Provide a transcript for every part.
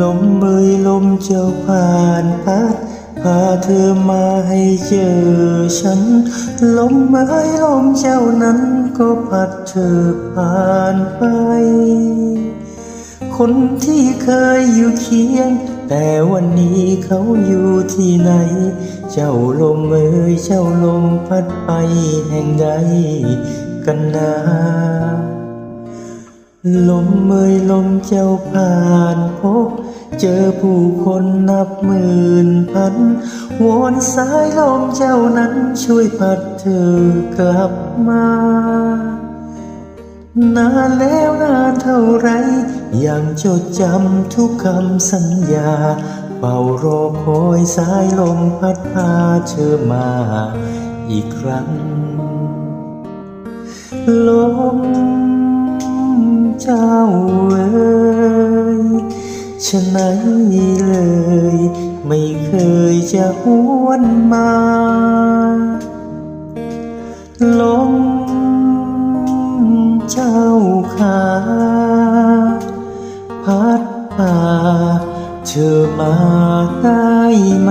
ลมเอ่ยลมเจ้าผ่านพัดพาเธอมาให้เจอฉัน ลมเอ่ยลมเจ้านั้นก็พัดเธอผ่านไป คนที่เคยอยู่เคียง แต่วันนี้เขาอยู่ที่ไหน เจ้าลมเอ่ยเจ้าลมพัดไปแห่งใดกันนา ลมเอ่ยลมเจ้าผ่านพบ เจอผู้คนนับหมื่นพันวอนสายลมเจ้านั้นช่วยพัดเธอกลับมานานแล้วนานเท่าไร ยังจดจำทุกคำสัญญาเฝ้ารอคอยสายลมพัดพาเธอมาอีกครั้ง ลม เจ้าเอ๋ยฉะไหนเลย ไม่เคยจะหวนมาลมเจ้าขาพัดพาเธอมาได้ไหม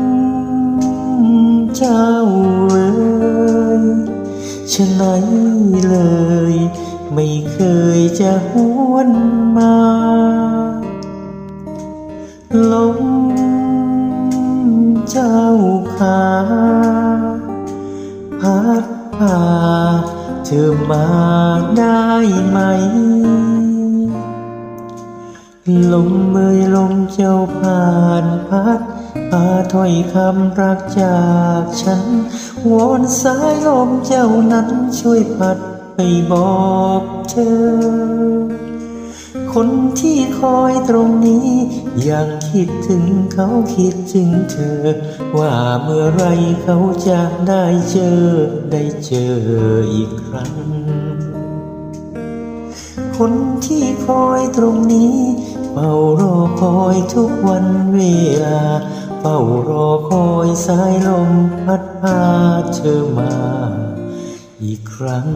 เจ้าเอ๋ยฉะไหนเลย ไม่เคยจะหวนมาลมเจ้าขาพัดพาเธอมาได้ไหมลมเอ่ยลมเจ้าผ่านพัดาถ้อยคำรักจากฉัน วอนสายลมเจ้านั้นช่วยพัดไปบอกเธอ คนที่คอยตรงนี้ยังคิดถึงเขาคิดถึงเธอ ว่าเมื่อไรเขาจะได้เจอได้เจออีกครั้ง คนที่คอยตรงนี้เฝ้ารอคอยทุกวันเวลา เฝ้ารอคอยสายลมพัดพาเธอมาอีกครั้ง